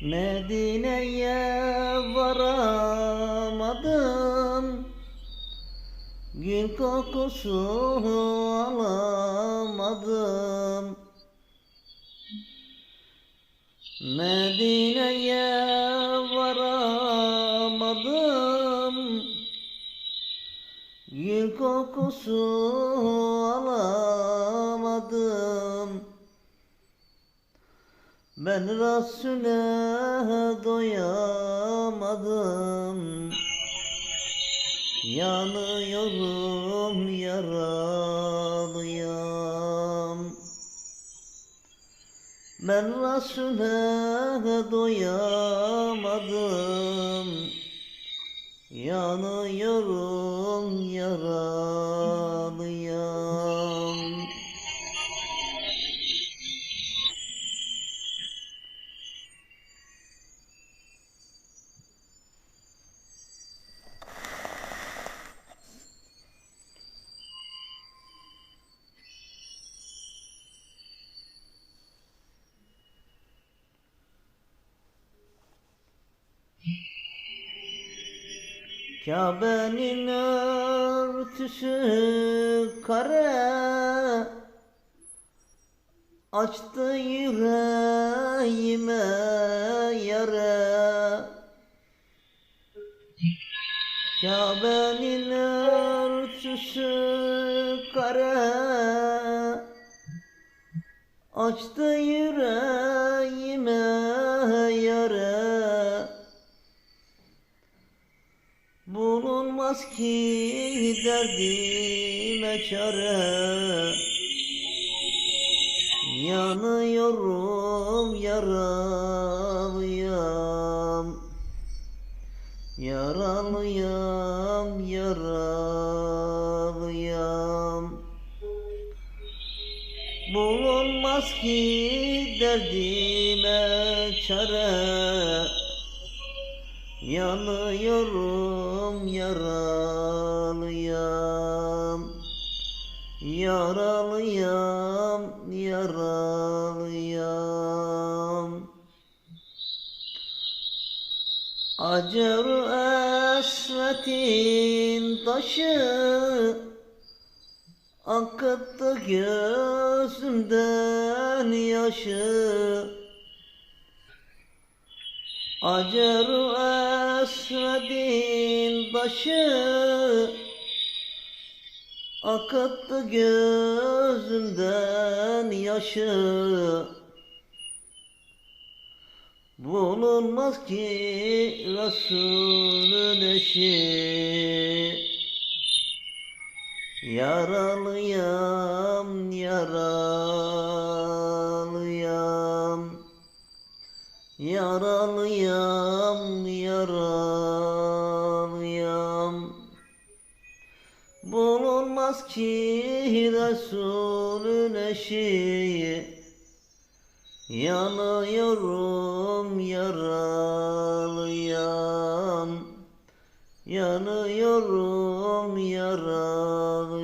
Medine'ye varamadım. Gül kokusu alamadım. Medine'ye varamadım. Gül kokusu alamadım Ben Resul'e doyamadım. Yanıyorum yaralıyım Ben Resul'e doyamadım Kabe'nin örtüsü kara Açtı yüreğime yara. Kabe'nin örtüsü kara Açtı yüreğime yara Bulunmaz ki derdime çare. Yanıyorum yaralıyım Yaralıyım yaralıyım Bulunmaz ki derdime çare. Yanıyorum yaralıyım yaralıyım Acer esvetin taşı Akıttı gözümden yaşı. Acer esvedin başı Akıttı gözümden yaşı. Bulunmaz ki Resulün eşi. Yaralıyam yaralıyam. Yaralıyam, Bulunmaz ki Resulün eşi Yanıyorum yaralıyam. Yanıyorum yaralıyam